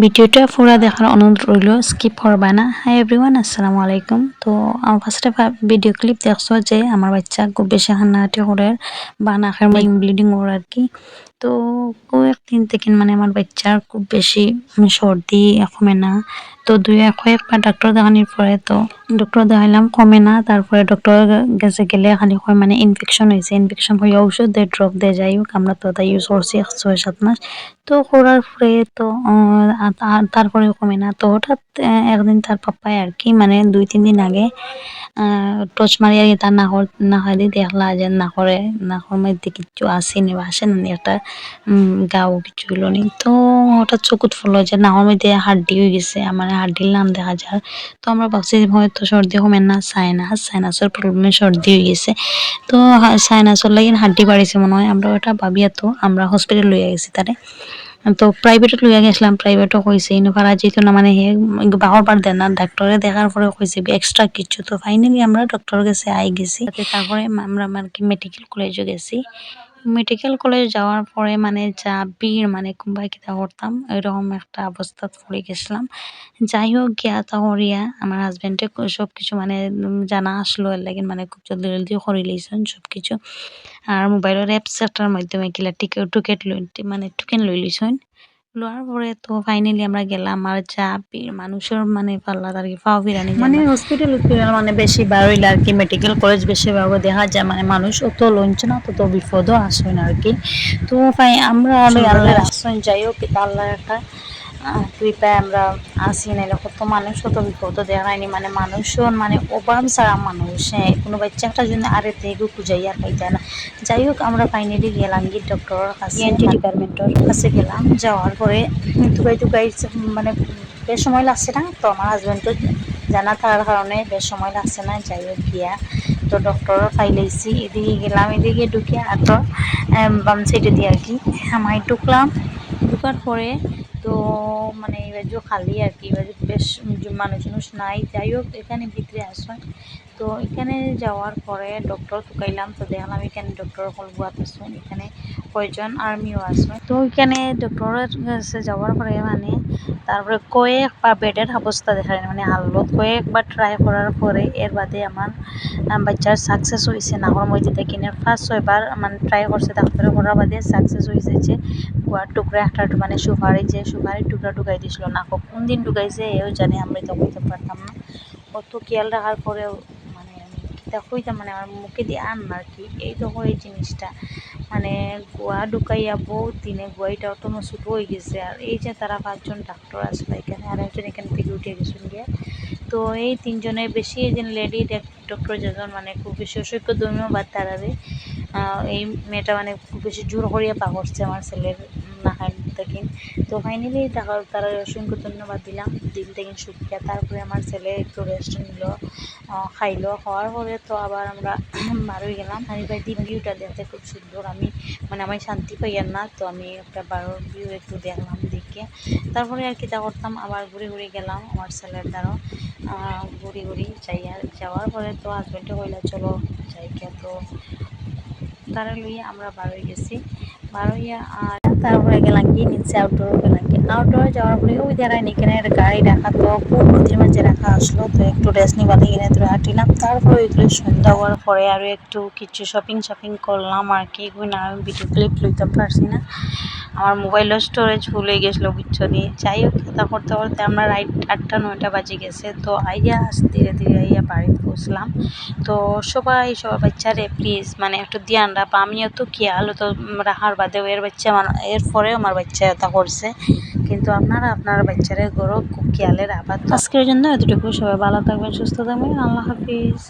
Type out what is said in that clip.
ভিডিওটা পুরা দেখার অনুরোধ রইল স্কিপ করবা না। হাই এভরিওয়ান আসসালামু আলাইকুম। তো, আমার ফার্স্টে ভিডিও ক্লিপ দেখছ যে, আমার বাচ্চা খুব বেশি হান্নাহাটি করে, বা নাকের ব্লিডিং ওর আর কি। তো কয়েকদিন থেকে মানে আমার বাচ্চার খুব বেশি সর্দি কমে না। তো দুই কয়েকবার ডাক্তার দেখানোর পরে তো ডক্টর দেখাইলাম কমে না। তারপরে ডক্টর গেছে গেলে খালি কয় মানে ইনফেকশন হয়েছে ইনফেকশন হয়ে ওষুধ দেয় ড্রপ দিয়ে যাই হোক, আমরা তো তাই ইউজ করছি ছয় সাত মাস। তো করার পরে তো তারপরে কমে না। তো হঠাৎ একদিন তার পাপ্পায় আর কি মানে দুই, তিন দিন আগে টচ মারি আর তার নাকর নাকা দিয়ে দেখলা যে নাকরে নাকর মধ্যে কিচ্ছু আসেনি বা আসে না একটা। গাও কিছু হলো নি। তো হঠাৎ চকুত ফুলো যে নাকর মধ্যে হাড্ডি হয়ে গেছে মানে হাড্ডির নাম দেখা যায়। তো আমরা ভাবছি হয়তো সর্দি কমে না সাইনাস সাইনাসের প্রবলেমে সর্দি হয়ে গেছে। তো সাইনাসের লাগে হাড্ডি বাড়িছে মনে হয়, আমরা ওটা ভাবিয়া তো আমরা হসপিটাল লইয়া গেছি তারে। তো প্রাইভেটত লইয়া গেছিলাম প্রাইভেটও কইছে ইনো পারা যেত না মানে হে বাহর বার দেন না ডাক্তারে দেখার পরে কইছে এক্সট্রা কিছু। তো ফাইনালি আমরা ডক্টর কাছে আই গেছি। তারপরে আমরা আর কি মেডিকেল কলেজে গেছি। মেডিকেল কলেজ যাওয়ার পরে মানে যা ভিড় মানে কুম্বাই কিতা করতাম এরকম একটা অবস্থা পড়ে গেছিলাম। যাই হোক গিয়া তা করিয়া আমার হাজব্যান্ডে সব কিছু মানে জানা আসলো, এর লাগে মানে খুব জলদি জলদি করে লইছেন সব কিছু আর মোবাইলের অ্যাপসটার মাধ্যমে কিলা টিকিট টুকেট লই মানে টুকেন লই লইছেন লোয়ার পরে তো ফাইনালি আমরা গেলাম আর যা মানুষের মানে পাল্লা আর কি পাও ফিরানি মানে হসপিটাল হসপিটাল মানে বেশি বাড়িল আর কি মেডিকেল কলেজ বেশি ভাবে দেখা যায় মানে মানুষ অত লঞ্চ না তত বিপদও আসে না আর কি। তো ফাই আমরা আল্লাহর আসন যাই হোক আল্লাহ একটা কৃপায় আমরা আসি নাইলে কত মানুষ কত বিপদ দেখায়নি মানে মানুষও মানে অভাব ছাড়া মানুষ হ্যাঁ কোনো বাচ্চা একটা জন্য আরে থেকে খুঁজাইয়া পাইতে না। যাই হোক আমরা ফাইনালি গেলাম গিয়ে ডক্টরের কাছে এনটি ডিপার্টমেন্টের কাছে গেলাম যাওয়ার পরে টুকাই টুকাই মানে বেশ সময় লাগছে না তো আমার হাজব্যান্ড তো জানা থাকার কারণে বেশ সময় লাগছে না যাই হোক গিয়া তো ডক্টরও ফাইলাইছি এদিকে গেলাম এদিকে ঢুকে আর তো বাম সাইডে দিয়ে আর কি আমায় ঢুকলাম ঢুকার পরে তো মানে এবার খালি আর কি এবার বেশ মানুষ নাই। যাই হোক এখানে ভিতরে আসুন তো এখানে যাওয়ার পরে ডক্টর ঢুকাইলাম। তো দেখলাম এখানে ডক্টর হলগুয়াত আসুন এখানে কয়েকজন আর্মিও আসুন তো এখানে ডক্টরের কাছে যাওয়ার পরে মানে তারপরে কয়েকবার বেডের অবস্থা দেখা মানে হালত কয়েকবার ট্রাই করার পরে এর বাদে আমার বাচ্চার সাকসেস হয়েছে নাহর মধ্যে কিনে ফার্স্ট ছয়বার মানে ট্রাই করছে, তারপরে করার বাদে সাকসেস হয়েছে যে গোয়ার টুকরা, একটা মানে সুপারি যে সুপারির টুকরা টুকাই দিছিল না কোন দিন ঢুকাইছে এও জানি আমরা তো বলতে পারতাম না। অত খেয়াল রাখার পরেও মানে আমি কিতা কইতাম মানে আমার মুখে দিয়ে আন আর কি। এই তো এই জিনিসটা। মানে গোয়া ঢুকাইয়া বহুত দিনে গোয়াইটা অত মসুট হয়ে গেছে। আর এই যে তারা পাঁচজন ডাক্তার আসলো এখানে আর একজন এখান থেকে উঠে গেছেন গিয়ে। তো এই তিনজনের বেশি একজন লেডি ডক্টর যেজন মানে খুব বেশি অসুখ বা তারারে। এই মেয়েটা মানে খুব বেশি জোর করিয়া পা করছে আমার ছেলের নাহার থেকে তো ফাইনালি তারা তারা অসংখ্য ধন্যবাদ দিলাম। দিল থেকে শুকিয়া তারপরে আমার ছেলে একটু রেস্ট নিল খাইলো। খাওয়ার পরে তো আবার আমরা বারোই গেলাম। আমি ভাই দিন ভিউটা দেখতে খুব সুন্দর। আমি মানে আমি শান্তি পাইয়ার না, তো আমি একটা বারোর ভিউ একটু দেখলাম দেখে। তারপরে আর কি তা করতাম, আবার ঘুরে ঘুরে গেলাম আমার ছেলের দ্বারা। ঘুরি ঘুরি আর যাওয়ার পরে তো হাজব্যান্ডে কইলা, চলো যাইকে। তো তারা লইয়া আমরা বারোই গেছি। বারোইয়া আর তারপরে গেলাম কি নিচে আউটডোর গেলাম কি আউটডোরে যাওয়ার পরে ওই জায়গায় নিকেনের গাড়ি রাখা তো খুব তো একটু রেস্ট নিবা এখানে তো হাঁটিলাম তারপরে ওইগুলো সন্ধ্যা হওয়ার পরে আরও একটু কিছু শপিং শপিং করলাম আর কি। না আমি ভিডিও ক্লিপ লইতে পারছি না। আমার মোবাইলের স্টোরেজ ফুল হয়ে গেছিল বুঝছ দিয়ে যাই হোক কথা করতে করতে আমরা রাইট আটটা নয়টা বাজে গেছে। তো আইয়া ধীরে ধীরে আইয়া বাড়িতে বসলাম তো সবাই, সবার বাচ্চারে প্লিজ মানে একটু ধ্যান রাখবা। আমিও তো কি খেয়াল তো রাখার বাদেও এর বাচ্চা মানে এরপরেও আমার বাচ্চা এটা করছে। কিন্তু আপনারা আপনার বাচ্চারা গরো খুব খেয়ালের আবার আজকের জন্য এতটুকু সবাই ভালো থাকবেন, সুস্থ থাকবেন। আল্লাহ হাফিজ।